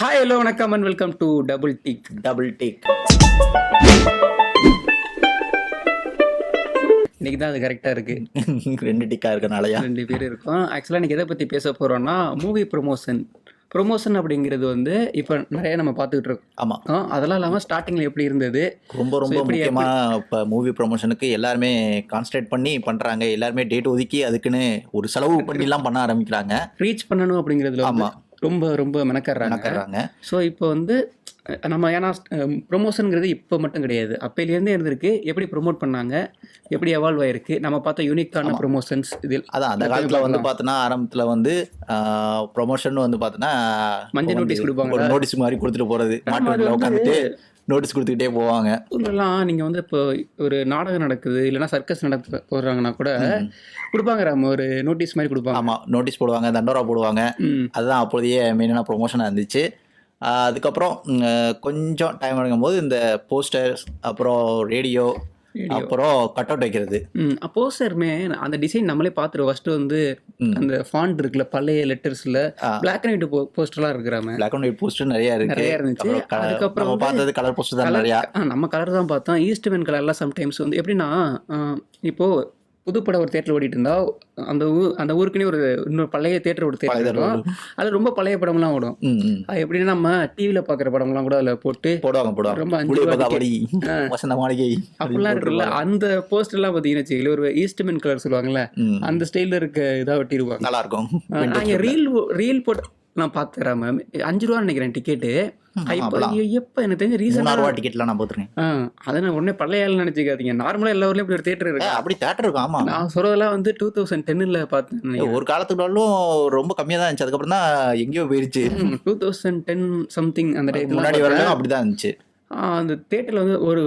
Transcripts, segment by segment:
Hi hello வணக்கம் and welcome to double tick double take இன்னைக்கு தான் அது கரெக்டாக இருக்கு. ரெண்டு டிக்கா இருக்கனாலயா? ரெண்டு பேர் இருக்கோம். ஆக்சுவலாக இன்னைக்கு எதை பற்றி பேச போகிறோம்னா மூவி ப்ரொமோஷன் ப்ரொமோஷன் அப்படிங்கிறது வந்து இப்போ நிறைய நம்ம பார்த்துக்கிட்டு இருக்கோம். ஆமா. அதெல்லாம் இல்லாமல் ஸ்டார்டிங்கில் எப்படி இருந்தது? ரொம்ப ரொம்ப எப்படி- முக்கியமா இப்போ மூவி ப்ரொமோஷனுக்கு எல்லாருமே கான்சன்ட்ரேட் பண்ணி பண்றாங்க. எல்லாருமே டேட் ஒதுக்கி அதுக்குன்னு ஒரு செலவு பண்ணிலாம் பண்ண ஆரம்பிக்கிறாங்க. ரீச் பண்ணணும் அப்படிங்கிறதுல வந்து ஆமா. ரொம்ப ரொம்ப மெனக்கறாங்க ஸோ இப்போ வந்து நம்ம ஏன்னா ப்ரொமோஷனுங்கிறது இப்போ மட்டும் கிடையாது. அப்பையிலேருந்தே இருந்திருக்கு. எப்படி ப்ரொமோட் பண்ணாங்க? எப்படி எவால்வ் ஆயிருக்கு? நம்ம பார்த்த யூனிக்கான ப்ரொமோஷன்ஸ் இதில் அதான் அந்த காலத்துல வந்து பார்த்தோன்னா ஆரம்பத்துல வந்து ப்ரொமோஷன் வந்து பார்த்தோன்னா மஞ்சள் notice கொடுப்பாங்க. நோட்டீஸ் மாதிரி கொடுத்துட்டு போறது மாட்டு உட்காந்துட்டு நோட்டீஸ் கொடுத்துக்கிட்டே போவாங்க. ஊர்லலாம் நீங்கள் வந்து இப்போ ஒரு நாடகம் நடக்குது இல்லைன்னா சர்க்கஸ் நடக்க போடுறாங்கன்னா கூட கொடுப்பாங்க ராம் ஒரு நோட்டீஸ் மாதிரி கொடுப்பாங்க. ஆமா நோட்டீஸ் போடுவாங்க தண்டோரா போடுவாங்க. அதுதான் அப்போதைய மெயினான ப்ரொமோஷனாக இருந்துச்சு. அதுக்கப்புறம் கொஞ்சம் டைம் எடுக்கும்போது இந்த போஸ்டர்ஸ் அப்புறம் ரேடியோ அப்புறம் கட் அவுட் வைக்கிறது ம் போஸ்டருமே அந்த டிசைன் நம்மளே பார்த்துருவோம் ஃபர்ஸ்ட் வந்து. அந்த ஃபாண்ட் இருக்குல்ல பழைய லெட்டர்ஸில். பிளாக் அண்ட் ஒயிட் போஸ்டர்லாம் இருக்கிறாம பிளாக் அண்ட் ஒயிட் போஸ்டர் நிறைய இருக்கு நிறைய இருந்துச்சு. அதுக்கப்புறம் பார்த்தது கலர் போஸ்டர் தான் நிறையா நம்ம கலர் தான் பார்த்தோம் ஈஸ்ட் வென் கலர்லாம் சம்டைம்ஸ் வந்து எப்படின்னா இப்போ புதுப்படம் ஒரு தேட்டர் ஓடிட்டு இருந்தா அந்த ஊர் அந்த ஊருக்குன்னே ஒரு இன்னொரு பழைய தேட்டர் ஒரு தேட்டர் இருக்கும். அது ரொம்ப பழைய படம்லாம் ஓடும். அது எப்படின்னா நம்ம டிவியில் பார்க்குற படம்லாம் கூட அதில் போட்டு போடுவாங்க போடுவாங்க. ரொம்ப அப்படிலாம் இருக்குல்ல. அந்த போஸ்டர்லாம் பார்த்தீங்கன்னு வச்சுக்கல ஒரு ஈஸ்ட் மென் கலர் சொல்லுவாங்கல்ல. அந்த ஸ்டைலில் இருக்க இதாக ஒட்டிருப்பாங்க நல்லா இருக்கும் நாங்கள் ரீல் ரீல் போட்டு நான் பார்த்துறேன் மேம் அஞ்சு ரூபா நினைக்கிறேன் டிக்கெட்டு. எப்போ எனக்கு தெரிஞ்ச மூணாயிரம் ரூபா டிக்கெட்லாம் நான் பார்த்துருக்கேன் அதை நான் உடனே பழைய ஆள் நினச்சிக்காதீங்க. நார்மலாக எல்லா ஊர்லேயும் இப்படி ஒரு தேட்டர் இருக்கு. அப்படி தேட்டர் இருக்கும் நான் சொல்றதெல்லாம் வந்து டூ தௌசண்ட் டென்னில் பார்த்தேன் ஒரு காலத்துக்குள்ளாலும் ரொம்ப கம்மியாக தான் இருந்துச்சு. அதுக்கப்புறம் தான் எங்கேயோ போயிருச்சு. டூ தௌசண்ட் டென் சம்திங் அந்த முன்னாடி வரலாம் அப்படிதான் இருந்துச்சு. அந்த தேட்டரில் வந்து ஒரு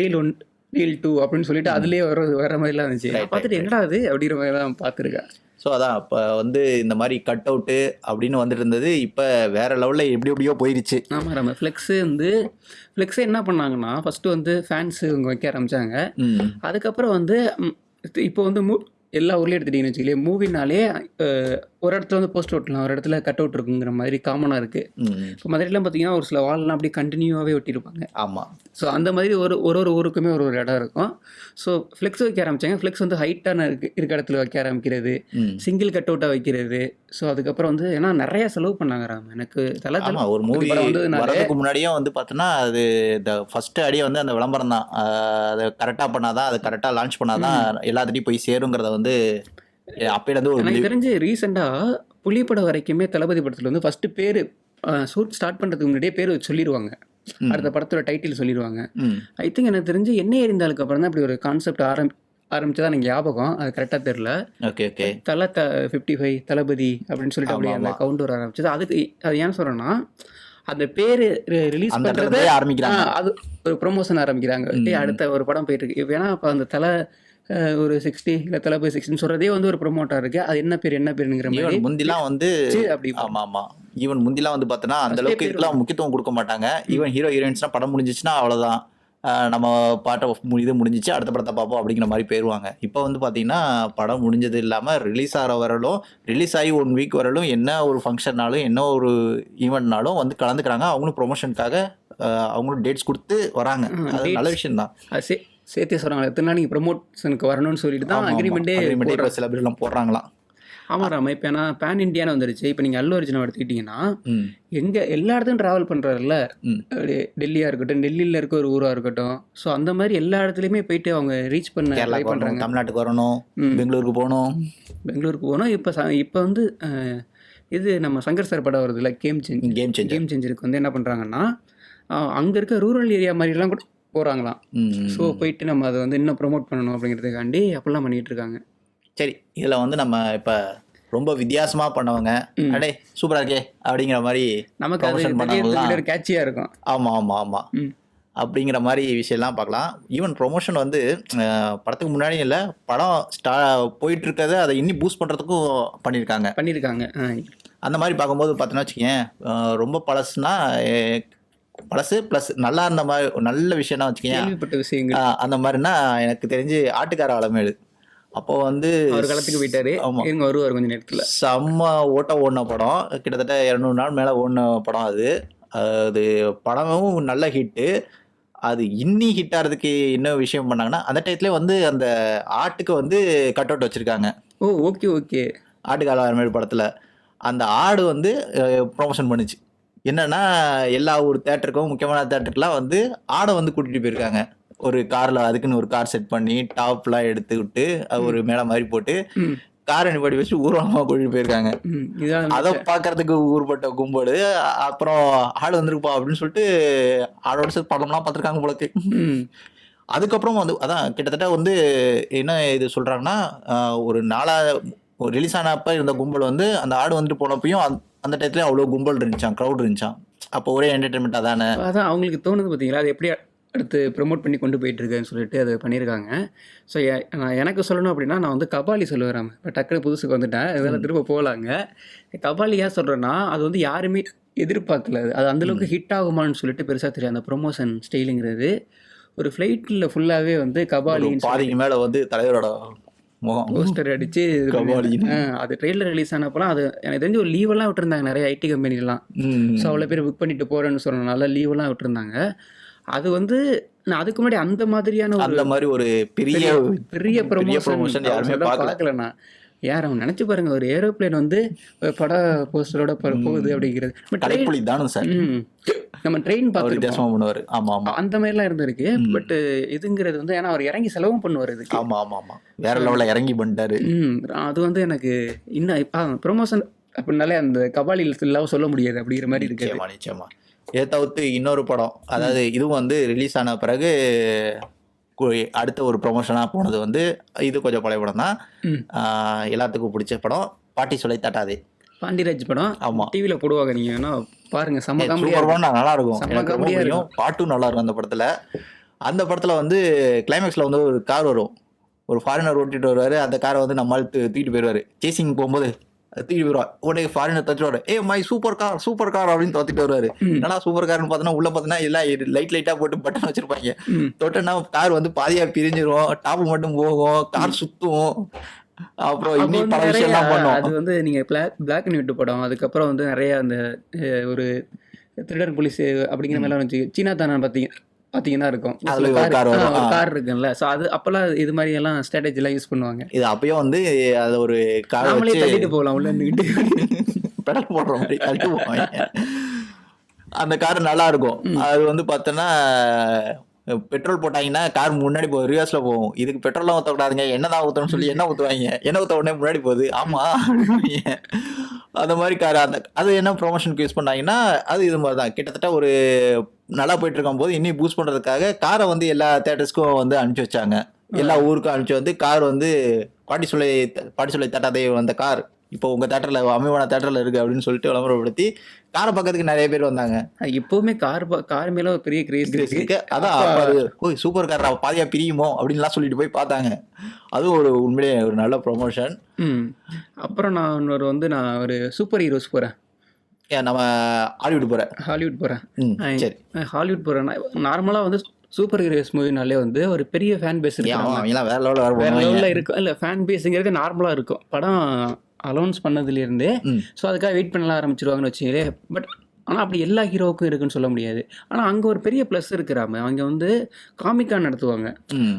ரீல் ஒன் ரீல் டூ அப்படின்னு சொல்லிட்டு அதுலேயே வர வர மாதிரிலாம் இருந்துச்சு. பார்த்துட்டு என்னடா அது அப்படிங்கிற மாதிரி தான் பார்த்துருக்கேன். ஸோ அதான். இப்போ வந்து இந்த மாதிரி கட் அவுட்டு அப்படின்னு வந்துட்டு இருந்தது இப்போ வேற லெவலில் எப்படி எப்படியோ போயிருச்சு. ஆமாம் நம்ம ஃப்ளெக்ஸு வந்து ஃப்ளெக்ஸு என்ன பண்ணாங்கன்னா ஃபஸ்ட்டு வந்து ஃபேன்ஸு இவங்க வைக்க ஆரம்பிச்சாங்க. ம். அதுக்கப்புறம் வந்து இப்போ வந்து மூ எல்லா ஊர்லேயும் எடுத்துட்டீங்கன்னு வச்சுக்கலையே மூவினாலே ஒரு இடத்துல வந்து போஸ்ட் ஒட்டலாம் ஒரு இடத்துல கட் அவுட் இருக்குங்கிற மாதிரி காமனாக இருக்குது இப்போ மதுரையிலாம் பார்த்தீங்கன்னா ஒரு சில வால்லாம் அப்படியே கண்டினியூவாகவே ஒட்டியிருப்பாங்க. ஆமாம் ஸோ அந்த மாதிரி ஒரு ஒரு ஒரு ஊருக்குமே ஒரு ஒரு இடம் இருக்கும். ஸோ ஃப்ளெக்ஸ் வைக்க ஆரம்பிச்சாங்க. ஃப்ளெக்ஸ் வந்து ஹைட்டான இருக்கு இருக்க இடத்துல வைக்க ஆரம்பிக்கிறது. சிங்கிள் கட் அவுட்டாக வைக்கிறது. ஸோ அதுக்கப்புறம் வந்து ஏன்னா நிறைய செலவு பண்ணாங்க ராம். எனக்கு தலை ஒரு மூவி வரதுக்கு முன்னாடியே வந்து பார்த்தோன்னா அது இந்த ஃபர்ஸ்ட் அடியே வந்து அந்த விளம்பரம் தான். அதை கரெக்டாக பண்ணாதான் அதை கரெக்டாக லான்ச் பண்ணாதான் எல்லாத்துட்டையும் போய் சேருங்கிறத வந்து ஒரு எனக்கு தெரிஞ்சு ரீசெண்டாக புலிப்படம் வரைக்குமே தளபதி படத்தில் வந்து ஃபஸ்ட்டு பேர் ஷூட் ஸ்டார்ட் பண்ணுறதுக்கு முன்னாடியே பேர் சொல்லிடுவாங்க. அடுத்த படத்தோட டைட்டில் சொல்லிடுவாங்க ஐ திங்க் எனக்கு தெரிஞ்சு என்ன இருந்தாலுக்கு அப்புறம் தான் இப்படி ஒரு கான்செப்ட் ஆரம்பி ஆரம்பிச்சதா எனக்கு ஞாபகம். அது கரெக்டாக தெரில ஓகே ஓகே தலை த ஃபிஃப்டி ஃபைவ் தளபதி அப்படின்னு சொல்லிட்டு அப்படியே அந்த. கவுண்ட் வர ஆரம்பிச்சது. அதுக்கு அது ஏன் சொல்கிறேன்னா அந்த பேர் ரிலீஸ் பண்ணுறது ஆரம்பிக்கிறாங்க. அது ஒரு ப்ரொமோஷன் ஆரம்பிக்கிறாங்க. அடுத்த ஒரு படம் போயிட்டு இருக்கு. இப்போ ஏன்னா இப்போ அந்த தலை ஒரு சிக்ஸ்டி இல்லை தளபதி சிக்ஸ்டின்னு சொல்கிறதே வந்து ஒரு ப்ரொமோட்டாக இருக்கு. அது என்ன பேர் என்ன பேருங்கிற மாதிரி முந்திலாம் வந்து அப்படி ஆமா ஆமா. ஈவன் முந்திலாம் வந்து பார்த்தோன்னா அந்த அளவுக்கு இதுக்கெல்லாம் முக்கியத்துவம் கொடுக்க மாட்டாங்க. ஈவன் ஹீரோ ஹீரோயின்ஸ்லாம் படம் முடிஞ்சிச்சுன்னா அவ்வளோதான் நம்ம பாட்டை இது முடிஞ்சிச்சு அடுத்த படத்தை பார்ப்போம் அப்படிங்கிற மாதிரி போயிடுவாங்க இப்போ வந்து பார்த்தீங்கன்னா படம் முடிஞ்சது இல்லாமல் ரிலீஸ் ஆகிற வரலும் ரிலீஸ் ஆகி ஒன் வீக் வரலும் என்ன ஒரு ஃபங்க்ஷன்னாலும் என்ன ஒரு ஈவெண்ட்னாலும் வந்து கலந்துக்கிறாங்க. அவங்களும் ப்ரொமோஷனுக்காக அவங்களும் டேட்ஸ் கொடுத்து வராங்க. அது நல்ல. விஷயம் தான் சேர்த்தே சொல்கிறாங்க எத்தனை நாள் நீங்கள் ப்ரொமோஷனுக்கு வரணும்னு சொல்லிட்டு தான் அக்ரிமெண்ட்டே இப்போ சில பேர்லாம் போடுறாங்களாம் ஆமாம் ராம இப்போ ஏன்னா பேன் இண்டியான்னு வந்துருச்சு. இப்போ நீங்கள் அல்லு அர்ஜுனா எடுத்துக்கிட்டிங்கன்னா எங்கே எல்லா இடத்துலையும் ட்ராவல் பண்ணுறாருல்ல டெல்லியாக இருக்கட்டும் டெல்லியில் இருக்க ஒரு ஊராக இருக்கட்டும். ஸோ அந்த மாதிரி எல்லா இடத்துலையுமே போயிட்டு அவங்க ரீச் பண்ண ட்ரை பண்ணுறாங்க தமிழ்நாட்டுக்கு வரணும். பெங்களூருக்கு போகணும். பெங்களூருக்கு போனோம் இப்போ இப்போ வந்து இது நம்ம சங்கர் சார் படம் வருதுல்ல game change game changer game சேஞ்சருக்கு வந்து என்ன பண்ணுறாங்கன்னா அங்கே இருக்க ரூரல் ஏரியா மாதிரிலாம் கூட போகிறாங்களாம் ஸோ போயிட்டு நம்ம அதை வந்து இன்னும் ப்ரோமோட் பண்ணணும் அப்படிங்கிறதுக்காண்டி அப்படிலாம் பண்ணிகிட்டு இருக்காங்க சரி இதில் வந்து நம்ம இப்போ ரொம்ப வித்தியாசமாக பண்ணவங்க. அடே சூப்பராக இருக்கே அப்படிங்கிற மாதிரி நமக்கு அது கேட்சியாக இருக்கும். ஆமாம் ஆமாம் ஆமாம் ம். அப்படிங்கிற மாதிரி விஷயம்லாம் பார்க்கலாம். ஈவன் ப்ரொமோஷன் வந்து படத்துக்கு முன்னாடி இல்லை படம் ஸ்டா போயிட்டு இருக்கதை அதை இன்னும் பூஸ்ட் பண்ணுறதுக்கும் பண்ணியிருக்காங்க. பண்ணியிருக்காங்க. அந்த மாதிரி பார்க்கும்போது பார்த்தோன்னா வச்சுக்கேன் ரொம்ப பழசுனா பழசு ப்ளஸ் நல்லா இருந்த மாதிரி நல்ல விஷயம்னா வச்சுக்கேன் அந்த மாதிரினா எனக்கு தெரிஞ்சு ஆட்டுக்கார அலமேலு அப்போ வந்து அவர் காலத்துக்கு போயிட்டாரு. ஆமா. இருங்க வருவார் கொஞ்ச நேரத்தில். செம்ம ஓட்டம் ஓடின படம். கிட்டத்தட்ட இரநூறு நாள் மேலே ஓடின படம் அது. அது படமும் நல்ல ஹிட்டு அது இன்னி ஹிட் ஆகிறதுக்கு என்ன விஷயம் பண்ணாங்கன்னா அந்த டயத்துலேயே வந்து அந்த ஆட்டுக்கு வந்து கட் அவுட் வச்சுருக்காங்க. ஓ ஓகே ஓகே ஆட்டுக்கால மாதிரி படத்தில். அந்த ஆடு வந்து ப்ரொமோஷன் பண்ணுச்சு. என்னன்னா எல்லா ஊர் தேட்டருக்கும் முக்கியமான தேட்டருக்குலாம் வந்து ஆடை வந்து கூட்டிகிட்டு போயிருக்காங்க. ஒரு காரில் அதுக்குன்னு ஒரு கார் செட் பண்ணி டாப்லாம் எடுத்து விட்டு அது ஒரு மேலே மாதிரி போட்டு காரை நிப்பாடி வச்சு ஊர்வலமாக கூட்டிகிட்டு போயிருக்காங்க. அதை பார்க்கறதுக்கு ஊர்பட்ட கும்பல் அப்புறம் ஆடு வந்திருப்பா அப்படின்னு சொல்லிட்டு ஆடோட சேர்த்து படம்லாம் பார்த்துருக்காங்க போலக்கு. அதுக்கப்புறம் வந்து அதான் கிட்டத்தட்ட வந்து என்ன இது சொல்றாங்கன்னா ஒரு நாளா ரிலீஸ் ஆனப்ப இருந்த கும்பல் வந்து அந்த ஆடு வந்துட்டு போனப்பையும் அந்த- அந்த டயத்துல அவ்வளோ கும்பல் இருந்துச்சான் க்ரௌட் இருந்துச்சான் அப்போ ஒரே என்டர்டைன்மெண்ட் அதானே அதான் அவங்களுக்கு தோணுது பார்த்தீங்களா அது எப்படி அடுத்து ப்ரோமோட் பண்ணி கொண்டு போயிட்டு இருக்கேன்னு சொல்லிட்டு அதை பண்ணியிருக்காங்க. ஸோ நான் எனக்கு சொல்லணும் அப்படின்னா நான் வந்து கபாலி சொல்லுவேன். இப்போ டக்குனு புதுசுக்கு வந்துட்டேன். இதெல்லாம் திரும்ப போகலாங்க. கபாலி ஏன் சொல்கிறேன்னா அது வந்து யாருமே எதிர்பார்க்கல. அது. அந்தளவுக்கு ஹிட் ஆகுமான்னு சொல்லிட்டு பெருசாக தெரியும் அந்த ப்ரொமோஷன் ஸ்டைலுங்கிறது ஒரு ஃப்ளைட்டில் ஃபுல்லாகவே வந்து கபாலின்னு பாதிக்கு மேல வந்து தலைவரோட முகம். போஸ்டர் அடிச்சு அது ட்ரெயிலர் ரிலீஸ் ஆனப்பலாம் அது எனக்கு தெரிஞ்சு ஒரு லீவெல்லாம் விட்டுருந்தாங்க நிறைய ஐடி கம்பெனிலாம். ஸோ அவ்வளோ பேர் புக் பண்ணிட்டு போகிறேன்னு சொன்னனால லீவெல்லாம் விட்டுருந்தாங்க. அது வந்து நான் அதுக்கு முன்னாடி அந்த மாதிரியான ஒரு அந்த மாதிரி ஒரு பெரிய பெரிய ப்ரொமோஷன் யாருமே பார்க்கல. பார்க்கலண்ணா யார் அவன் நினச்சி பாருங்க ஒரு ஏரோப்ளேன் வந்து பட போஸ்டரோட போகுது அப்படிங்கிறது. நம்ம ட்ரெயின் கடைப்புலி தானு சார். நம்ம ட்ரெயின் வித்தியாசமா பண்ணுவாரு. ஆமா ஆமா. அந்த மாதிரிலாம் இருந்திருக்கு. பட் இதுங்கிறது வந்து ஏன்னா அவர் இறங்கி செலவும் பண்ணுவார் இதுக்கு. ஆமா ஆமா ஆமா. வேற லெவல்ல இறங்கி பண்ணிட்டாரு. அது வந்து எனக்கு இன்னும் ப்ரொமோஷன் அப்படின்னாலே அந்த இல்லாமல் சொல்ல முடியாது அப்படிங்கிற மாதிரி இருக்கு நிச்சயமா இதை தவிர்த்து இன்னொரு படம் அதாவது இதுவும் வந்து ரிலீஸ் ஆன பிறகு அடுத்த ஒரு ப்ரொமோஷனாக போனது வந்து இது கொஞ்சம் பழைய படம் தான் எல்லாத்துக்கும் பிடிச்ச படம் பாட்டி சொல்லை தட்டாதே. பாண்டியராஜ் படம்? ஆமா. டிவியில் போடுவாங்க நீங்கள் வேணா பாருங்க செம்ம காமெடியாக நல்லா இருக்கும். செம்ம எனக்கு ரொம்ப காமெடியா பிடிக்கும். பாட்டும் நல்லா இருக்கும் அந்த படத்துல. அந்த படத்துல வந்து கிளைமேக்ஸ்ல வந்து ஒரு கார் வரும். ஒரு ஃபாரினர் ஓட்டிட்டு வருவாரு. அந்த காரை வந்து நம்மால் தூக்கிட்டு போயிடுவாரு சேசிங் போகும்போது தூக்கிட்டு போயிடுவா உடனே ஃபாரினர் தச்சுவாரு ஏ my super car super car அப்படின்னு தோத்திட்டு வருவாரு. என்னடா சூப்பர் கார்னு பார்த்தோன்னா உள்ள பார்த்தோன்னா எல்லாம் லைட் லைட்டா போட்டு பட்டன் வச்சிருப்பாங்க. தொட்டனா கார் வந்து பாதியா பிரிஞ்சிரும். டாப் மட்டும் போகும். கார் சுத்தும். அப்புறம் அப்போ இன்னும் பல விஷயம்லாம் பண்ணும். அது வந்து நீங்கள் பிளாக் பிளாக் அண்ட் ஒயிட் படம். அதுக்கப்புறம் வந்து நிறைய அந்த ஒரு திருடர் போலீஸ் அப்படிங்கிற மாதிரிலாம் இருந்துச்சு. சீனா தானே பார்த்தீங்க பார்த்தீங்கன்னா இருக்கும். அதுல ஒரு car வரும். ஒரு. கார் இருக்குல்ல ஸோ அது அப்போல்லாம் இது மாதிரி எல்லாம் ஸ்ட்ராட்டஜிலாம் யூஸ் பண்ணுவாங்க. இது அப்பயும் வந்து அது ஒரு கார் வச்சு தள்ளிட்டு போகலாம் உள்ள நின்றுட்டு பெடல் போடுற மாதிரி தள்ளி போவாங்க. அந்த கார் நல்லா இருக்கும். அது வந்து பார்த்தோன்னா பெட்ரோல் போட்டாங்கன்னா கார் முன்னாடி போகும் ரிவர்ஸ்ல போகும். இதுக்கு பெட்ரோல்லாம் ஊற்றக்கூடாதுங்க என்னதான் ஊற்றணும்னு சொல்லி என்ன ஊற்றுவாங்க என்ன ஊற்ற உடனே முன்னாடி போகுது? ஆமா. அந்த மாதிரி கார் அந்த அது என்ன ப்ரொமோஷனுக்கு யூஸ் பண்ணாங்கன்னா அது இது மாதிரி தான் கிட்டத்தட்ட ஒரு நல்லா போயிட்டு இருக்கும் போது இன்னும் பூஸ்ட் பண்றதுக்காக காரை வந்து எல்லா தேட்டர்ஸ்க்கும் வந்து அனுப்பிச்சு வச்சாங்க. எல்லா ஊருக்கும் அனுப்பிச்சு வந்து கார் வந்து பாட்டி சொல்லை பாட்டி சொல்லை தட்டாதே வந்த கார் இப்போ உங்க தேட்டர்ல அமைவான தேட்டர்ல இருக்கு அப்படின்னு சொல்லிட்டு விளம்பரப்படுத்தி காரை பார்க்கறதுக்கு நிறைய பேர் வந்தாங்க. இப்போவுமே கார் கார் மேலே ஒரு பெரிய கிரேஸ் இருக்கு. அதான் ஓய் சூப்பர் கார் பாதியா பிரியுமோ அப்படின்லாம் சொல்லிட்டு போய் பார்த்தாங்க. அதுவும் ஒரு உண்மையிலேயே ஒரு நல்ல ப்ரொமோஷன் அப்புறம் நான் இன்னொரு வந்து நான் ஒரு சூப்பர் ஹீரோஸ் போகிறேன் நம்ம ஹாலிவுட் போற. ஹாலிவுட் போகிறேன் சரி. ஹாலிவுட் போகிறேன்னா நார்மலாக வந்து சூப்பர் ஹீரோஸ் மூவினாலே வந்து ஒரு பெரிய ஃபேன் பேஸ் இருக்கு வேற லெவலில் வேற இருக்கும். இல்லை ஃபேன் பேஸுங்கிறது நார்மலாக இருக்கும். படம் அலௌன்ஸ் பண்ணதுலேருந்தே. ஸோ அதுக்காக வெயிட் பண்ணலாம் ஆரம்பிச்சிருவாங்கன்னு வச்சுங்களே பட் ஆனால் அப்படி எல்லா ஹீரோவுக்கும் இருக்குன்னு சொல்ல முடியாது. ஆனால் அங்கே ஒரு பெரிய ப்ளஸ் இருக்கிறாம அவங்க வந்து காமிக்கான் நடத்துவாங்க.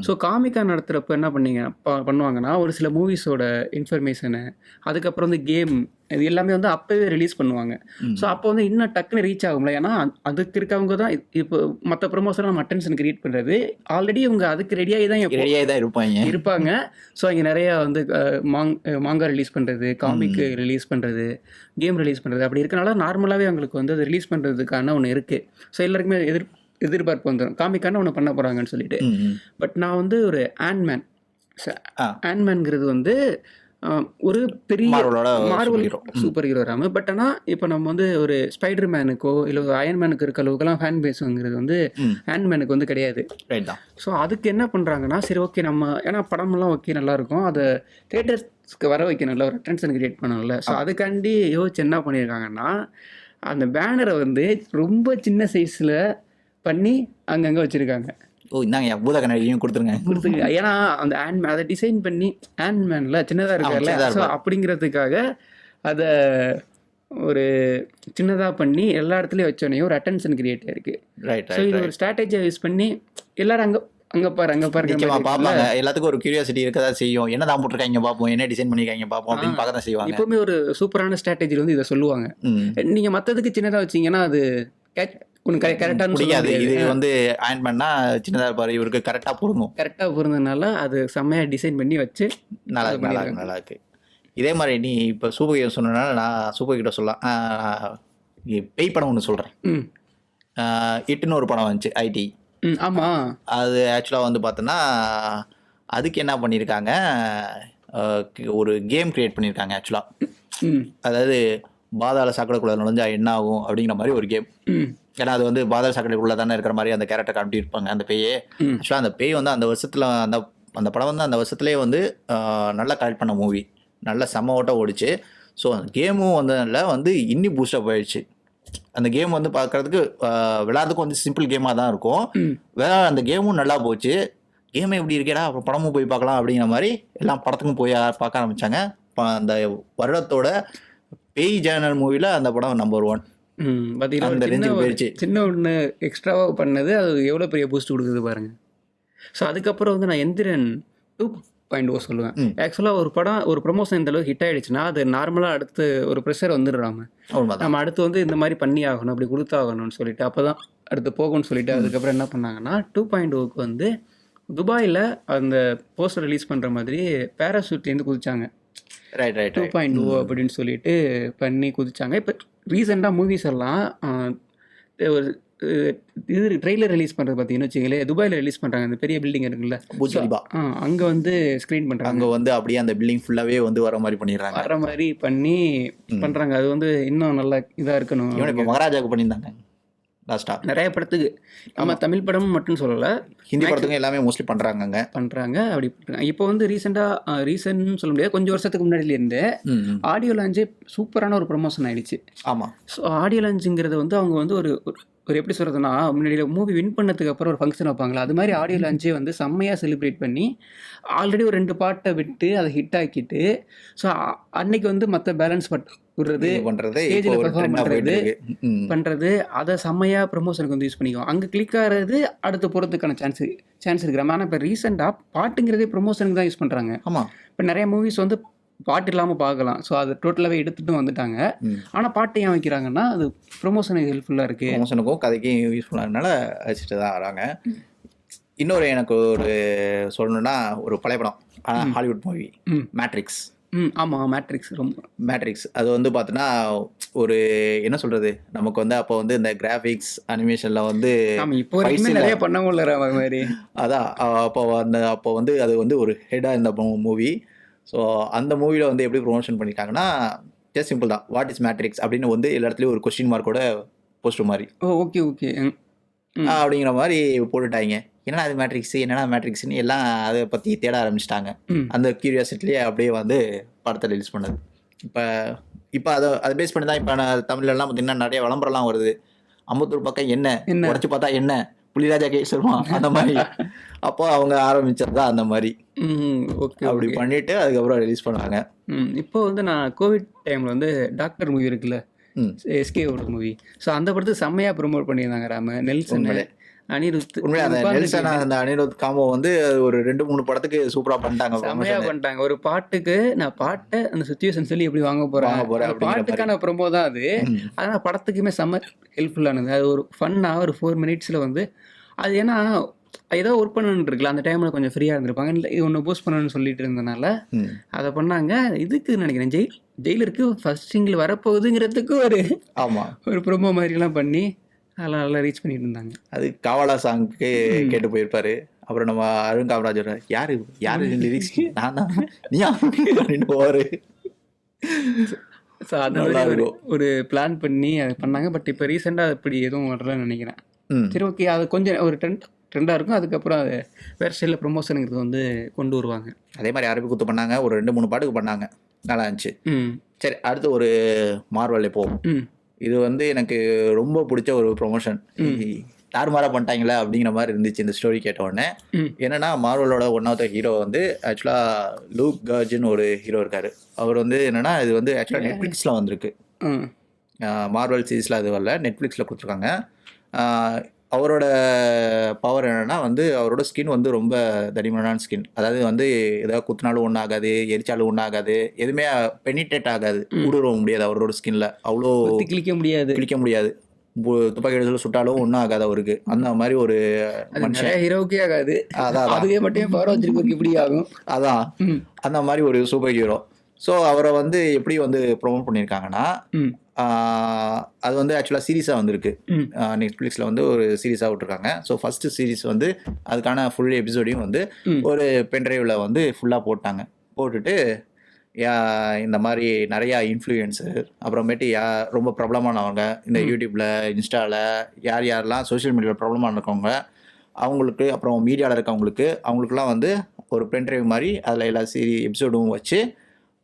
ஸோ காமிக்கான் நடத்துகிறப்ப என்ன பண்ணீங்க பண்ணுவாங்கன்னா ஒரு சில மூவிஸோட இன்ஃபர்மேஷனு அதுக்கப்புறம் வந்து கேம் இது எல்லாமே வந்து அப்போவே ரிலீஸ் பண்ணுவாங்க. ஸோ அப்போ வந்து இன்னும் டக்குன்னு ரீச் ஆகும்ல. ஏன்னா அதுக்கு இருக்கவங்க தான் இப்போ மற்ற ப்ரொமோஷன் நம்ம அட்டென்ஷன் கிரியேட் பண்ணுறது ஆல்ரெடி இவங்க அதுக்கு ரெடியாகி தான் ரெடியாக தான் இருப்பாங்க. இருப்பாங்க. ஸோ அங்கே நிறைய வந்து மாங் மாங்கா ரிலீஸ் பண்ணுறது காமிக் ரிலீஸ் பண்ணுறது கேம் ரிலீஸ் பண்ணுறது அப்படி இருக்கனால நார்மலாகவே அவங்களுக்கு வந்து அது ரிலீஸ் பண்ணுறதுக்கான ஒன்று இருக்குது ஸோ எல்லாருக்குமே எதிர் எதிர்பார்ப்பு வந்துடும் காமிக்கான ஒன்று பண்ண போகிறாங்கன்னு சொல்லிட்டு. பட் நான் வந்து ஒரு ஆன்மேன் ஆ. ஆன்மேன்ங்கிறது வந்து ஒரு பெரிய மார்வல். சூப்பர் ஹீரோ ராம. பட் ஆனால் இப்போ நம்ம வந்து ஒரு ஸ்பைடர் மேனுக்கோ இல்லை அயன்மேனுக்கு இருக்க அளவுக்குலாம் ஃபேன் பேஸுங்கிறது வந்து ம். ஆன்மேனுக்கு வந்து கிடையாது. ரைட் தான். ஸோ அதுக்கு என்ன பண்ணுறாங்கன்னா சரி ஓகே நம்ம ஏன்னா படமெல்லாம் ஓகே நல்லா இருக்கும் அதை தேட்டர்ஸ்க்கு வர வைக்கணும்ல ஒரு அட்டென்ஷன் கிரியேட் பண்ணணும்ல. ஸோ அதுக்காண்டி யோசிச்சு என்ன பண்ணியிருக்காங்கன்னா அந்த பேனரை வந்து ரொம்ப சின்ன சைஸில் பண்ணி அங்கங்கே வச்சுருக்காங்க. ஓ இந்தாங்க பூத கண்ணாடியும் கொடுத்துருங்க. கொடுத்துருக்கு ஏன்னா அந்த ஹேண்ட் அதை டிசைன் பண்ணி ஹேண்ட் மேன்ல சின்னதாக இருக்கார்ல அப்படிங்கிறதுக்காக அதை ஒரு சின்னதாக பண்ணி எல்லா இடத்துலையும் வச்சோடனே ஒரு அட்டென்ஷன் கிரியேட் ஆயிருக்கு. ரைட் ஸோ ரைட் இது ஒரு ஸ்ட்ராட்டஜியை யூஸ் பண்ணி எல்லாரும் அங்கே அங்கே பாரு அங்கே பாருங்க பார்ப்பாங்க எல்லாத்துக்கும் ஒரு கியூரியாசிட்டி இருக்கதா செய்யும். என்ன தான் போட்டிருக்காங்க பார்ப்போம் என்ன டிசைன் பண்ணிருக்காங்க பார்ப்போம் அப்படின்னு. பார்க்க தான் செய்வாங்க. எப்பவுமே ஒரு சூப்பரான ஸ்ட்ராட்டஜி வந்து இதை சொல்லுவாங்க. நீங்க மத்ததுக்கு சின்னதா வச்சீங்கன்னா அது கரெக்டான பிடிக்காது இது வந்து அயன் பண்ணா சின்னதா இருப்பாரு. இவருக்கு கரெக்டா பொருந்தும். கரெக்டா பொருந்தனால அது செம்மையா டிசைன் பண்ணி வச்சு நல்லா இருக்கு நல்லா இருக்கு. நல்லா இருக்கு. இதே மாதிரி நீ இப்போ சூப்பர் சொன்னனால நான் சூப்பர் ஹீரோ சொல்லலாம். பேய் படம் ஒன்று சொல்கிறேன் ம். இட்டுன்னு ஒரு படம் வந்துச்சு ஐடி ம் ஆமா. அது ஆக்சுவலாக வந்து பார்த்தோன்னா அதுக்கு என்ன பண்ணியிருக்காங்க ஒரு கேம் கிரியேட் பண்ணியிருக்காங்க ஆக்சுவலாக அதாவது பாதாள சாக்கடைக்குள்ள நுழைஞ்சா என்ன ஆகும் அப்படிங்கிற மாதிரி ஒரு கேம் ஏன்னா அது வந்து பாதாள சாக்கடைக்குள்ள தானே இருக்கிற மாதிரி அந்த கேரக்டர் காட்டியிருப்பாங்க அந்த பேயே. ஆக்சுவலாக அந்த பேய் வந்து அந்த வருஷத்தில் அந்த அந்த படம் வந்து அந்த வருஷத்துலேயே வந்து நல்லா கலெக்ட் பண்ண மூவி நல்ல செம்ம ஓட்டம் ஓடிச்சு. ஸோ அந்த கேமும் வந்ததுனால வந்து இன்னி பூஸ்டப் ஆயிடுச்சு. அந்த கேம் வந்து பார்க்கறதுக்கு விளையாடுறதுக்கு வந்து சிம்பிள் கேமாக தான் இருக்கும். வேற அந்த கேமும் நல்லா போச்சு. கேமே எப்படி இருக்கேடா அப்புறம் படமும் போய் பார்க்கலாம் அப்படிங்கிற மாதிரி எல்லாம் படத்துக்கும் போய் பார்க்க ஆரம்பிச்சாங்க. ப- அந்த வருடத்தோட பேய் ஜேர்னல் மூவியில் அந்த படம் நம்பர் ஒன் ம் பார்த்தீங்கன்னா அந்த ரேஞ்சுக்கு போயிடுச்சு. சின்ன ஒன்று எக்ஸ்ட்ராவாக பண்ணது அது எவ்வளோ பெரிய பூஸ்ட் கொடுக்குது பாருங்க. ஸோ அதுக்கப்புறம் வந்து நான் எந்திரன் டூ பாயிண்ட் ஓ சொல்லுவேன். ஆக்சுவலாக ஒரு படம் ஒரு ப்ரொமோஷன் இந்த அளவுக்கு ஹிட் ஆயிடுச்சுன்னா அது நார்மலாக அடுத்து ஒரு ப்ரெஷர் உண்மைதான் நம்ம அடுத்து வந்து இந்த மாதிரி பண்ணி ஆகணும் அப்படி கொடுத்தாகணும்னு சொல்லிட்டு அப்போ தான் அடுத்து போகும்னு சொல்லிட்டு அதுக்கப்புறம் என்ன பண்ணாங்கன்னா டூ பாயிண்ட் ஓக்கு வந்து துபாயில் அந்த போஸ்டர் ரிலீஸ் பண்ணுற மாதிரி பேராசூட்லேருந்து குதிச்சாங்க. டூ பாயிண்ட் ஓ அப்படின்னு சொல்லிட்டு பண்ணி குதிச்சாங்க. இப்போ ரீசெண்டாக மூவிஸ் எல்லாம் ஒரு இது ட்ரெய்லர் ரிலீஸ் பண்ணுறது பார்த்தீங்கன்னு வச்சுங்களேன் துபாயில் ரிலீஸ் பண்ணுறாங்க அந்த பெரிய பில்டிங் இருக்குல்ல. பூஜ்லிபா அங்கே வந்து ஸ்க்ரீன் பண்ணுறாங்க அங்க வந்து அப்படியே அந்த பில்டிங் ஃபுல்லாவே வந்து வர மாதிரி பண்ணிடுறாங்க. வர மாதிரி பண்ணி பண்ணுறாங்க அது வந்து இன்னும் நல்லா இதாக இருக்கணும். இப்போ மகாராஜாவுக்கு பண்ணியிருந்தாங்க. லாஸ்டா நிறைய படத்துக்கு. நம்ம தமிழ் படம் மட்டும் சொல்லலை. ஹிந்தி படத்துக்கும் எல்லாமே மோஸ்ட்லி பண்றாங்க. அங்க பண்ணுறாங்க அப்படி பண்ணுறாங்க இப்போ வந்து ரீசெண்டாக ரீசெண்ட் சொல்ல முடியாது. கொஞ்சம் வருஷத்துக்கு முன்னாடியிலேருந்து. ஆடியோ லான்ச்சே சூப்பரான ஒரு ப்ரொமோஷன் ஆயிடுச்சு. ஆமா. ஸோ ஆடியோ லான்ச்சுங்கிறது வந்து அவங்க வந்து ஒரு ஒரு- ஒரு எப்படி சொல்கிறதுனா முன்னாடி மூவி வின் பண்ணதுக்கு அப்புறம் ஒரு ஃபங்க்ஷன் வைப்பாங்களா? அது மாதிரி ஆடியோ லான்ச்சே வந்து செம்மையாக செலிப்ரேட் பண்ணி ஆல்ரெடி ஒரு ரெண்டு பாட்டை விட்டு அதை ஹிட் ஆக்கிட்டு ஸோ அன்னைக்கு வந்து மற்ற பேலன்ஸ் பட் விடுறது பண்றது பண்றது. பண்ணுறது அதை செம்மையாக ப்ரொமோஷனுக்கு வந்து யூஸ் பண்ணிக்குவோம். அங்கே கிளிக் ஆகிறது அடுத்து போகிறதுக்கான சான்ஸ் சான்ஸ் இருக்கிற ஆனால் இப்போ ரீசெண்டாக பாட்டுங்கிறதே ப்ரொமோஷனுக்கு தான் யூஸ் பண்ணுறாங்க ஆமா. இப்போ நிறைய மூவிஸ் வந்து பாட்டு இல்லாமல் பார்க்கலாம். ஸோ அதை டோட்டலாகவே எடுத்துட்டும் வந்துட்டாங்க. ஆனால் பாட்டு ஏன் வைக்கிறாங்கன்னா அது ப்ரொமோஷனுக்கு ஹெல்ப்ஃபுல்லாக இருக்குது ப்ரொமோஷனுக்கும் கதைக்கும் யூஸ்ஃபுல்லாகிறதுனால வச்சுட்டு தான் வராங்க. இன்னொரு எனக்கு ஒரு சொல்லணும்னா ஒரு பழைய படம். Hollywood movie. மேட்ரிக்ஸ் ம் ஆமாம் மேட்ரிக்ஸ் ரொம்ப. மேட்ரிக்ஸ் அது வந்து பார்த்தோன்னா ஒரு என்ன சொல்றது? நமக்கு வந்து அப்போ வந்து இந்த கிராஃபிக்ஸ் அனிமேஷன்ல வந்து இப்போ நிறைய பண்ண முடியல அது மாதிரி. அதான் அப்போ அந்த அப்போ வந்து அது வந்து ஒரு ஹெடாக இருந்த மூவி ஸோ அந்த மூவியில் வந்து எப்படி ப்ரொமோஷன் பண்ணிட்டாங்கன்னா ஜஸ்ட் சிம்பிள் தான். வாட் இஸ் மேட்ரிக்ஸ் அப்படின்னு வந்து எல்லா இடத்துலையும் ஒரு கொஸ்டின் மார்க்கோட போஸ்டர் மாதிரி. ஓ ஓகே ஓகே அப்படிங்கிற மாதிரி போட்டுட்டாங்க. என்னடா அது மேட்ரிக்ஸ் என்னடா மேட்ரிக்ஸ்னு எல்லாம் அதை பற்றி தேட ஆரம்பிச்சிட்டாங்க. அந்த கியூரியாசிட்டிலேயே அப்படியே வந்து படத்தை ரிலீஸ் பண்ணது. இப்போ இப்போ அதை அதை பேஸ் பண்ணி தான் இப்போ நான் தமிழ்லலாம் பார்த்தீங்கன்னா நிறைய விளம்பரம்லாம் வருது. அம்பத்தூர் பக்கம் என்ன? என்ன? உடச்சி பார்த்தா என்ன? புலிராஜா கே சொல்லுவான் அந்த மாதிரி. அப்போ அவங்க ஆரம்பிச்சது தான் அந்த மாதிரி. ஓகே அப்படி பண்ணிட்டு அதுக்கப்புறம் ரிலீஸ் பண்ணாங்க. ம் இப்போ வந்து நான் கோவிட் டைமில் வந்து டாக்டர் மூவி இருக்குல்ல? ம். எஸ்கேவோட மூவி ஸோ அந்த படத்துக்கு செம்மையாக ப்ரொமோட் பண்ணியிருந்தாங்க ராம நெல்சன். அனிருத் அந்த அனிருத் காம்போ வந்து ஒரு ரெண்டு மூணு படத்துக்கு சூப்பரா பண்ணிட்டாங்க செம்மையா. பண்ணிட்டாங்க. ஒரு பாட்டுக்கு நான் பாட்டை அந்த சுச்சுவேஷன் சொல்லி எப்படி வாங்க போறேன்? பாட்டுக்கான ப்ரொமோ தான் அது. ம். ஆனால் படத்துக்குமே செம்ம ஹெல்ப்ஃபுல்லானது அது ஒரு ஃபன்னாக ஒரு ஃபோர் மினிட்ஸில் வந்து அது ஏன்னா ஏதோ ஒர்க் பண்ணணுன்னு இருக்குல்ல அந்த டைமில் கொஞ்சம் ஃப்ரீயாக இருந்திருப்பாங்க. இல்லை இது ஒன்று பூஸ்ட் பண்ணணும்னு சொல்லிட்டு இருந்தனால. அதை பண்ணாங்க. இதுக்கு நினைக்கிறேன். ஜெயில் ஜெயிலருக்கு ஃபர்ஸ்ட் சிங்கிள் வரப்போகுதுங்கிறதுக்கு ஒரு ஆமா. ஒரு ப்ரொமோ மாதிரிலாம் பண்ணி அதெல்லாம் நல்லா ரீச் பண்ணிட்டு இருந்தாங்க. அது காவலா சாங்க்கு கேட்டு போயிருப்பாரு. அப்புறம் நம்ம அருண் காமராஜர் யாரு யாரு லிரிக்ஸ் நான்? தான் நீயா அப்படின்னு போவாரு. ஸோ மாதிரி ஒரு பிளான் பண்ணி அதை பண்ணாங்க. பட் இப்போ ரீசெண்டாக அப்படி எதுவும் வரலன்னு நினைக்கிறேன். சரி ஓகே அது கொஞ்சம் ஒரு ட்ரெண்ட் ட்ரெண்டாக இருக்கும். அதுக்கப்புறம் அது வேறு ஸ்டைலில் ப்ரொமோஷனுங்கிறது வந்து கொண்டு வருவாங்க. அதே மாதிரி அரபி குத்து பண்ணாங்க. ஒரு ரெண்டு மூணு பாட்டுக்கு பண்ணாங்க. நல்லா இருந்துச்சு. சரி அடுத்து ஒரு மார்வல் போவோம். இது வந்து எனக்கு ரொம்ப பிடிச்ச ஒரு ப்ரொமோஷன் தாறுமாறா பண்ணிட்டாங்களே அப்படிங்கிற மாதிரி இருந்துச்சு இந்த ஸ்டோரி கேட்ட உடனே. என்னன்னா மார்வலோட ஒன் ஆஃப் த ஹீரோ வந்து ஆக்சுவலாக லூக் கார்ஜின்னு ஒரு ஹீரோ இருக்காரு. அவர் வந்து என்னன்னா இது வந்து ஆக்சுவலாக நெட்ஃப்ளிக்ஸில் வந்திருக்கு. மார்வல் சீரீஸில் அது வரல. நெட்ஃப்ளிக்ஸில் கொடுத்துருக்காங்க. அவரோட பவர் என்னன்னா வந்து அவரோட ஸ்கின் வந்து ரொம்ப தடிமனான ஸ்கின் அதாவது வந்து ஏதாவது குத்துனாலும் ஒன்றும் ஆகாது எரிச்சாலும் ஒன்றும் ஆகாது எதுவுமே பெனிட்ரேட் ஆகாது. ஊடுருவ முடியாது அவரோட ஸ்கின்ல அவ்வளோ கிழிக்க முடியாது. கிழிக்க முடியாது. துப்பாக்கி எடுத்து சுட்டாலும் ஒன்றும் ஆகாது அவருக்கு. அந்த மாதிரி ஒரு மனுஷன். ஹீரோவுக்கே ஆகாது. அதான். அதுவே மட்டும் பவர் வச்சிருக்கோம் இப்படி ஆகும்? அதான். அந்த மாதிரி ஒரு சூப்பர் ஹீரோ ஸோ அவரை வந்து எப்படி வந்து ப்ரொமோட் பண்ணியிருக்காங்கன்னா அது வந்து ஆக்சுவலாக சீரீஸாக வந்திருக்கு. நெட்ஃப்ளிக்ஸில் வந்து ஒரு சீரீஸாக விட்ருக்காங்க ஸோ ஃபஸ்ட்டு சீரீஸ் வந்து அதுக்கான ஃபுல் எபிசோடையும் வந்து. ஒரு பென்ட்ரைவில் வந்து ஃபுல்லாக போட்டாங்க. போட்டுட்டு யா- இந்த மாதிரி நிறையா இன்ஃப்ளூயன்சர் அப்புறமேட்டு யா ரொம்ப பிரபலமானவங்க இந்த யூடியூப்பில் இன்ஸ்டாவில் யார் யாரெல்லாம் சோஷியல் மீடியாவில் பிரபலமாக இருக்கவங்க அவங்களுக்கு அப்புறம் மீடியாவில் இருக்கவங்களுக்கு அவங்களுக்குலாம் வந்து ஒரு பென்ட்ரைவ் மாதிரி அதில் எல்லா சீரி எபிசோடும் வச்சு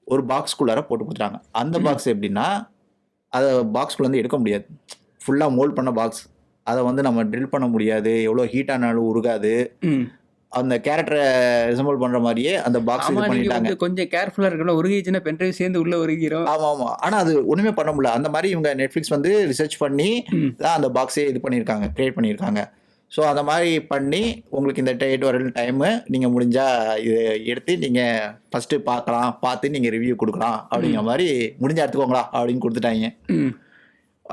ஒரு பாக்ஸ்குள்ளார போட்டு கொடுத்துட்டாங்க. அந்த பாக்ஸ் எப்படின்னா அதை பாக்ஸ்குள்ளே வந்து எடுக்க முடியாது. ஃபுல்லாக மோல்ட் பண்ண பாக்ஸ் அதை வந்து நம்ம ட்ரில் பண்ண முடியாது. எவ்வளோ ஹீட் ஆனாலும் உருகாது. அந்த கேரக்டரை ரிசம்பிள் பண்ணுற மாதிரியே அந்த பாக்ஸ் இது பண்ணிட்டாங்க. கொஞ்சம் கேர்ஃபுல்லா இருக்கணும். உருகிச்சுன்னா பென்ட்ரைவ் சேர்ந்து உள்ள உருகிறோம் ஆமாம் ஆமாம் ஆனால் அது ஒன்றுமே பண்ண முடியல. அந்த மாதிரி இவங்க நெட்ஃப்ளிக்ஸ் வந்து ரிசர்ச் பண்ணி. தான் அந்த பாக்ஸே இது பண்ணியிருக்காங்க க்ரியேட் பண்ணியிருக்காங்க. ஸோ அந்த மாதிரி பண்ணி உங்களுக்கு இந்த டேட் வர டைமு நீங்கள் முடிஞ்சால் இது எடுத்து நீங்கள் ஃபஸ்ட்டு பார்க்கலாம் பார்த்து நீங்கள் ரிவ்யூ கொடுக்கலாம் அப்படிங்கிற மாதிரி முடிஞ்சா எடுத்துக்கோங்களா அப்படின்னு கொடுத்துட்டாங்க.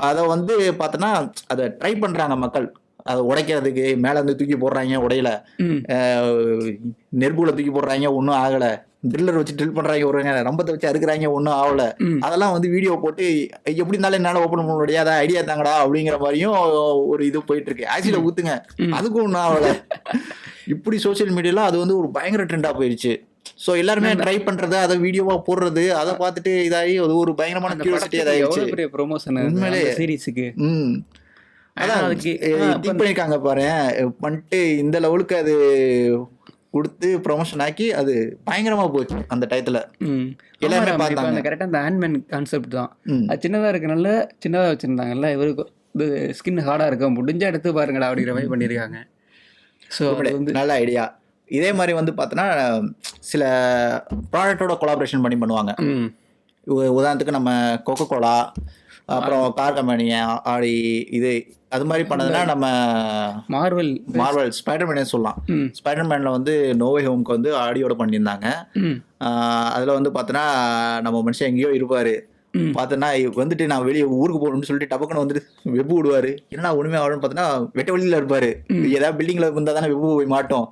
அதை வந்து பார்த்தோன்னா அதை ட்ரை பண்ணுறாங்க மக்கள். அதை உடைக்கிறதுக்கு மேலே இருந்து தூக்கி போடுறாங்க உடையில. நெருப்புல தூக்கி போடுறாங்க ஒன்றும் ஆகலை. ட்ரில்லர் வச்சு ட்ரில் பண்ணுறாங்க ஒரு ரம்பத்தை வச்சு அறுக்குறாங்க ஒன்றும் ஆகலை அதெல்லாம் வந்து வீடியோ போட்டு எப்படி இருந்தாலும் என்னால் ஓப்பன் பண்ண முடியாத ஐடியா தாங்கடா அப்படிங்கிற மாதிரியும் ஒரு இது போயிட்டு இருக்கு ஆக்சில ஊத்துங்க. அதுக்கும் ஒன்றும் ஆகலை இப்படி சோஷியல் மீடியால அது வந்து ஒரு பயங்கர ட்ரெண்டாக போயிடுச்சு ஸோ எல்லாருமே ட்ரை பண்றது அதை வீடியோவா போடுறது அதை பார்த்துட்டு இதாகி அது ஒரு பயங்கரமான கியூரியாசிட்டி எவ்வளவு பெரிய ப்ரொமோஷன் உண்மையிலே. சீரிஸுக்கு ம். அதான் பண்ணியிருக்காங்க பாரு பண்ணிட்டு இந்த லெவலுக்கு அது கொடுத்து ப்ரொமோஷன் ஆக்கி அது பயங்கரமா போச்சு அந்த டயத்துல. எல்லாருமே பார்த்தாங்க. கரெக்டாக அந்த ஹேண்ட்மேன் கான்செப்ட் தான். அது சின்னதாக இருக்கனால சின்னதாக வச்சுருந்தாங்கல்ல இவருக்கு இது ஸ்கின் ஹார்டாக இருக்க முடிஞ்ச எடுத்து பாருங்கடா அப்படிங்கிற மாதிரி பண்ணியிருக்காங்க. ஸோ வந்து நல்ல ஐடியா இதே மாதிரி வந்து பார்த்தோன்னா சில ப்ராடக்டோட கொலாபரேஷன் பண்ணி பண்ணுவாங்க. உதாரணத்துக்கு நம்ம கொக்கோ கோலா அப்புறம் கார் கம்பெனி ஆடி இது அது மாதிரி பண்ணதுன்னா நம்ம மார்வல் மார்வல் ஸ்பைடர்மேனே சொல்லலாம். ஸ்பைடர்மேனில் வந்து நோவே ஹோம்க்கு வந்து ஆடியோட பண்ணியிருந்தாங்க. அதில் வந்து பார்த்தோன்னா நம்ம மனுஷன் எங்கேயோ இருப்பார். பார்த்தோன்னா வந்துட்டு நான் வெளியே ஊருக்கு போகணும்னு சொல்லிட்டு டபக்குன்னு வந்துட்டு வெப்பு விடுவார். என்னடா ஒன்றுமே ஆகணும்னு பார்த்தோன்னா வெட்ட வழியில் இருப்பார். ஏதாவது பில்டிங்கில் இருந்தால் தானே வெப்பு போய் மாட்டோம்.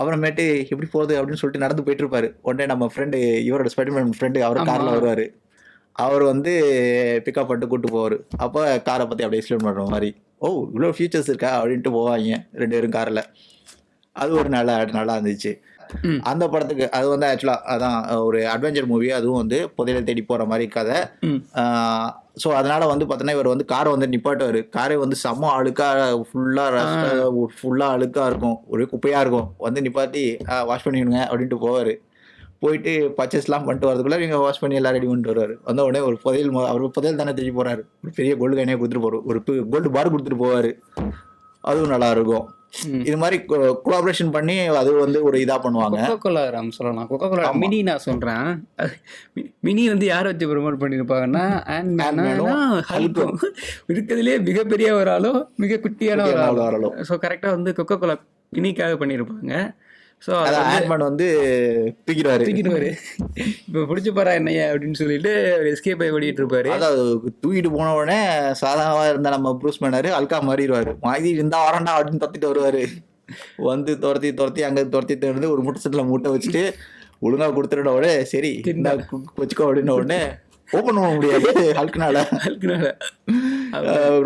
அப்புறமேட்டு எப்படி போகுது அப்படின்னு சொல்லிட்டு நடந்து போயிட்டு இருப்பாரு. உடனே நம்ம ஃப்ரெண்டு இவரோட ஸ்பைடர்மேன் ஃப்ரெண்டு அவர். காரில் வருவார். அவர் வந்து பிக்கப் பண்ணிட்டு கூட்டு போவார். அப்போ காரை பற்றி அப்படியே எக்ஸ்பிளைன் பண்ணுற மாதிரி. ஓ இவ்வளோ ஃபீச்சர்ஸ் இருக்கா? அப்படின்ட்டு போவாங்க ரெண்டு பேரும் காரில் அது ஒரு நல்ல நல்லா இருந்துச்சு. அந்த படத்துக்கு அது வந்து ஆக்சுவலாக அதான் ஒரு அட்வென்ச்சர் மூவி அதுவும் வந்து புதையலை தேடி போகிற மாதிரி கதை. ஸோ அதனால வந்து பார்த்தோன்னா இவர் வந்து காரை வந்து நிப்பாட்டுவார். காரே வந்து செம்ம அழுக்காக ஃபுல்லாக ஃபுல்லாக அழுக்காக இருக்கும். ஒரே குப்பையாக இருக்கும். வந்து நிப்பாட்டி வாஷ் பண்ணிவிடுங்க அப்படின்ட்டு போவார். போயிட்டு பர்ச்சேஸ்லாம் பண்ணிட்டு வரதுக்குள்ள நீங்கள் வாஷ் பண்ணி எல்லாம் ரெடி பண்ணிட்டு வருவார். வந்த உடனே ஒரு புதையல் அவர் புதையல் தானே தூக்கி போகிறாரு ஒரு பெரிய கோல்டு கைனே கொடுத்துட்டு போகிறார் ஒரு கோல்டு பார் கொடுத்துட்டு போவார். அதுவும் நல்லா இருக்கும். இது மாதிரி கொலாபரேஷன் பண்ணி அது வந்து ஒரு இதாக பண்ணுவாங்க. கொக்கோ கோலா ராம் சொல்லலாம். Coca Cola. மினி நான் சொல்றேன். மினி வந்து யாரை வச்சு ப்ரொமோட் ஆண்ட்மேனும் ஹல்கும் இருக்கிறதுலே மிகப்பெரிய ஒரு ஆளும் மிக குட்டியான ஒரு ஆளும். ஸோ கரெக்டாக வந்து கொக்கோ கோலா மினிக்காக பண்ணியிருப்பாங்க ஸோ ஆண்ட்மேன் வந்து தூக்கிடுவாரு. தூக்கிடுவாரு. இப்போ பிடிச்சி போறா என்னையா அப்படின்னு சொல்லிட்டு எஸ்கேப் ஆகி ஓடிட்டு இருப்பாரு. அதாவது தூக்கிட்டு போன உடனே சாதாரணமா இருந்த நம்ம ப்ரூஸ் பண்ணாரு அல்கா மாறிடுவாரு. மாதிரி இருந்தா வரண்டா அப்படின்னு தொத்திட்டு வருவாரு. வந்து துரத்தி துரத்தி அங்க துரத்தி திறந்து ஒரு முட்டை செட்டில் முட்டை வச்சுட்டு ஒழுங்கா கொடுத்துருன உடனே சரி வச்சுக்கோ அப்படின்ன உடனே ஓப்பன் பண்ண முடியாது ஹல்க்னால அஹ்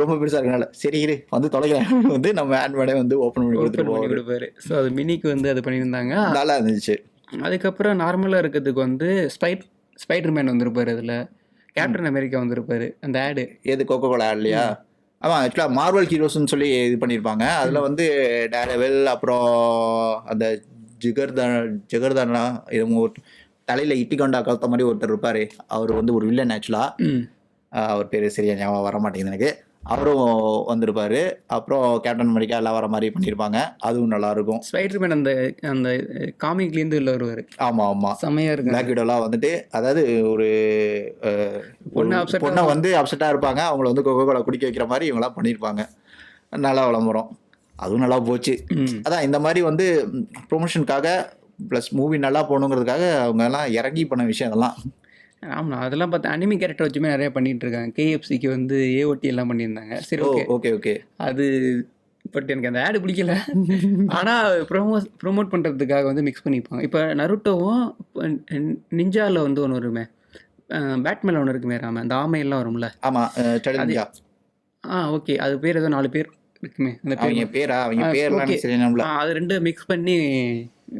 ரொம்ப பெருசா இருக்கனால. சரி இரு வந்து தொலைக்கிறேன். வந்து நம்ம ஹேண்ட்மேடே வந்து ஓப்பன் பண்ணி கொடுத்துட்டு கொடுப்பாரு. ஸோ அது மினிக்கு வந்து அது பண்ணியிருந்தாங்க. நல்லா இருந்துச்சு. அதுக்கப்புறம் நார்மலாக இருக்கிறதுக்கு வந்து ஸ்பைட் ஸ்பைடர் மேன் வந்திருப்பாரு அதில். கேப்டன் அமெரிக்கா வந்திருப்பாரு. அந்த ஆடு எது கோகோ கோலா இல்லையா ஆமாம் ஆக்சுவலாக மார்வல் ஹீரோஸ்னு சொல்லி இது பண்ணியிருப்பாங்க. அதில் வந்து டேரவெல் அப்புறம் அந்த ஜிகர்தான் ஜிகர்தானா இது தலையில் இட்டிகொண்டா கவுத்த மாதிரி ஒருத்தர் இருப்பார். அவர் வந்து ஒரு வில்லன் ஆக்சுவலாக அவர் பேர் சரியா ஞாபகம் வர மாட்டேங்குது எனக்கு. அவரும் வந்திருப்பாரு. அப்புறம் கேப்டன் அமெரிக்கா எல்லாம் வர மாதிரி பண்ணியிருப்பாங்க அதுவும் நல்லா இருக்கும் ஸ்பைடர்மேன் அந்த அந்த காமிக்லேருந்து உள்ள வருவார் ஆமா ஆமா. செமையாக இருக்கு பிளாக் விடோலாம் வந்துட்டு அதாவது ஒரு பொண்ணு upset பொண்ணை வந்து அப்செட்டா இருப்பாங்க. அவங்கள வந்து கொக்கோ கோலா குடிக்க வைக்கிற மாதிரி இவங்களாம் பண்ணியிருப்பாங்க நல்லா விளம்பரம். அதுவும் நல்லா போச்சு. அதான் இந்த மாதிரி வந்து ப்ரொமோஷனுக்காக ப்ளஸ் மூவி நல்லா போகணுங்கிறதுக்காக அவங்க எல்லாம் இறங்கி பண்ண விஷயம் அதெல்லாம் ஆமாம் அதெல்லாம் பார்த்து அனிமி கேரக்டர் வச்சுமே நிறைய பண்ணிட்டு இருக்காங்க கேஎஃப்சிக்கு வந்து ஏஓடி எல்லாம் பண்ணியிருந்தாங்க. சரி ஓகே ஓகே ஓகே அது பட் எனக்கு அந்த ஆடு பிடிக்கல. ஆனால் ப்ரோமோ ப்ரோமோட் பண்ணுறதுக்காக வந்து மிக்ஸ் பண்ணிப்பாங்க. இப்போ நருட்டோவும் நிஞ்சாவில் வந்து ஒன்று வருமே. பேட்மேன் ஒன்று இருக்குமே ராம. அந்த ஆமையெல்லாம் வரும்ல. ஆமா டெலிஞ்சா ஆ ஓகே அது பேர் ஏதோ நாலு பேர் இருக்குமே. அந்த அவங்க பேர்? அவங்க பேர்லாம் அது ரெண்டும் மிக்ஸ் பண்ணி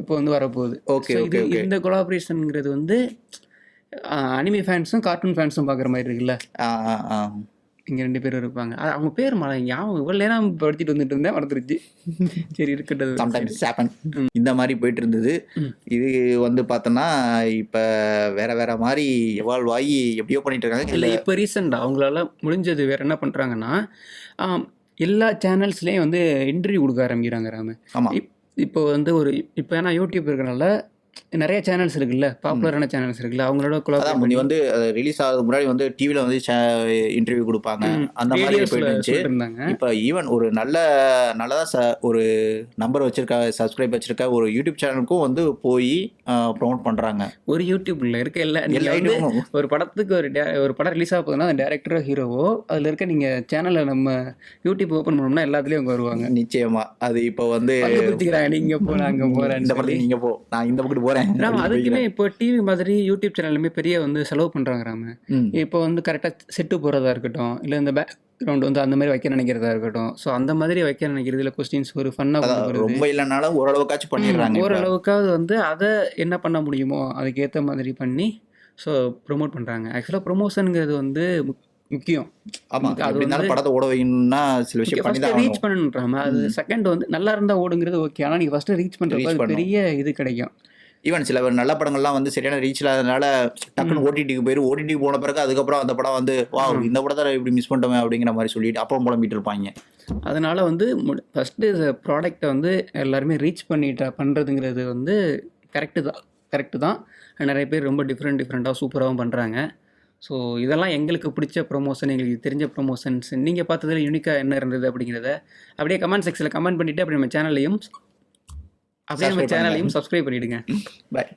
இப்போ வந்து வரப்போகுது. ஓகே ஓகே இந்த கொலாபரேஷனுங்கிறது வந்து அனிமி ஃபேன்ஸும் கார்ட்டூன் ஃபேன்ஸும் பார்க்குற மாதிரி இருக்குல்ல? இங்கே ரெண்டு பேரும் இருப்பாங்க. அது அவங்க பேர் மழை ஞாபகம் இவ்வளோ நேரம் படுத்திட்டு வந்துட்டு இருந்தேன் மறந்துருச்சு. சரி இருக்கட்டும். சம்டைம்ஸ் ஹேப்பன் இந்த மாதிரி போயிட்டு இருந்தது. இது வந்து பார்த்தோன்னா இப்போ வேற வேற மாதிரி எவால்வ் ஆகி எப்படியோ பண்ணிட்டு இருக்காங்க. இல்லை இப்போ ரீசெண்டாக அவங்களால முடிஞ்சது வேறு என்ன பண்ணுறாங்கன்னா எல்லா சேனல்ஸ்லேயும் வந்து இன்டர்வியூ கொடுக்க ஆரம்பிக்கிறாங்க ராம. ஆமா. இப்- இப்போ வந்து ஒரு இப்போ ஏன்னா யூடியூப் இருக்கிறனால நிறைய சேனல்ஸ் இருக்குல்ல? பாப்புலரான சேனல்ஸ் இருக்குல்ல? அவங்களோட கொலாபரேட் முந்தி வந்து ரிலீஸ் ஆகிறதுக்கு முன்னாடி வந்து டிவியில் வந்து இன்டர்வியூ கொடுப்பாங்க. அந்த மாதிரி போயிட்டு இருந்தாங்க இப்போ ஈவன் ஒரு நல்ல நல்லதா ச ஒரு நம்பர் வச்சிருக்க சப்ஸ்கிரைப் வச்சிருக்க ஒரு யூடியூப் சேனலுக்கும் வந்து போய் ப்ரொமோட் பண்றாங்க. ஒரு யூடியூப்ல இருக்க எல்லா நீங்க ஒரு படத்துக்கு ஒரு ஒரு படம் ரிலீஸ் ஆக போகுதுன்னா டேரக்டரோ ஹீரோவோ அதில் இருக்க நீங்கள் சேனலை நம்ம யூடியூப் ஓப்பன் பண்ணோம்னா எல்லாத்துலேயும் வருவாங்க. நிச்சயமா. அது இப்போ வந்து நீங்க போல அங்கே இந்த போகிறேன்னு சொல்லி. படத்துக்கு நீங்க போ. நான் இந்த பக்கத்து போறேன். அதுக்குமே. இப்போ டிவி மாதிரி யூடியூப் சேனலுமே பெரிய வந்து செலவு ம். இப்போ வந்து கரெக்டாக செட்டு போகிறதா இருக்கட்டும் இல்லை இந்த பேக்ரவுண்ட் வந்து அந்த மாதிரி வைக்க நினைக்கிறதா இருக்கட்டும் ஸோ அந்த மாதிரி வைக்க நினைக்கிறது இல்லை கொஸ்டின்ஸ் ஒரு ஃபன்னாக ரொம்ப இல்லைனாலும் ஓரளவுக்காச்சும் பண்ணிடுறாங்க. ஓரளவுக்காவது வந்து அதை என்ன பண்ண முடியுமோ அதுக்கேற்ற மாதிரி பண்ணி ஸோ ப்ரொமோட் பண்ணுறாங்க ஆக்சுவலாக ப்ரொமோஷனுங்கிறது வந்து முக்- முக்கியம். ஆமா அது இருந்தாலும் படத்தை ஓட வைக்கணும்னா சில விஷயம் பண்ணி தான் ரீச் ஆகணும். பண்ணணுன்றாம அது செகண்ட் வந்து நல்லா இருந்தா ஓடுங்கிறது ஓகே ஆனால் நீங்கள் ஃபர்ஸ்ட் ரீச் பண்ணுறப்ப. பெரிய இது கிடைக்கும். ஈவன் சில நல்ல படங்கள்லாம் வந்து சரியான ரீச் இல்லாதனால டக்குன்னு ஓடிடிக்கு போயிரு. ஓடிடி போன பிறகு அதுக்கப்புறம் அந்த படம் வந்து வா இந்த படத்தை இப்படி மிஸ் பண்ணிட்டோமே அப்படிங்கிற மாதிரி சொல்லிட்டு அப்புறம் புலம்பிட்டு இருப்பாங்க. அதனால வந்து ஃபஸ்ட்டு இந்த ப்ராடக்ட்டை வந்து எல்லாருமே ரீச் பண்ணிட்ட பண்ணுறதுங்கிறது வந்து கரெக்டு தான். கரெக்டு தான். நிறைய பேர் ரொம்ப டிஃப்ரெண்ட் டிஃப்ரெண்ட்டாக சூப்பராகவும் பண்ணுறாங்க ஸோ இதெல்லாம் எங்களுக்கு பிடிச்ச ப்ரொமோஷன் எங்களுக்கு தெரிஞ்ச ப்ரொமோஷன்ஸ் நீங்கள் பார்த்ததுல யூனிக்காக என்ன இருந்தது அப்படிங்கிறத அப்படியே கமெண்ட் செக்ஷனில் கமெண்ட் பண்ணிவிட்டு அப்படி நம்ம சேனலையும் அப்படியே நம்ம. சேனலையும் சப்ஸ்கிரைப் பண்ணிவிடுங்க பாய்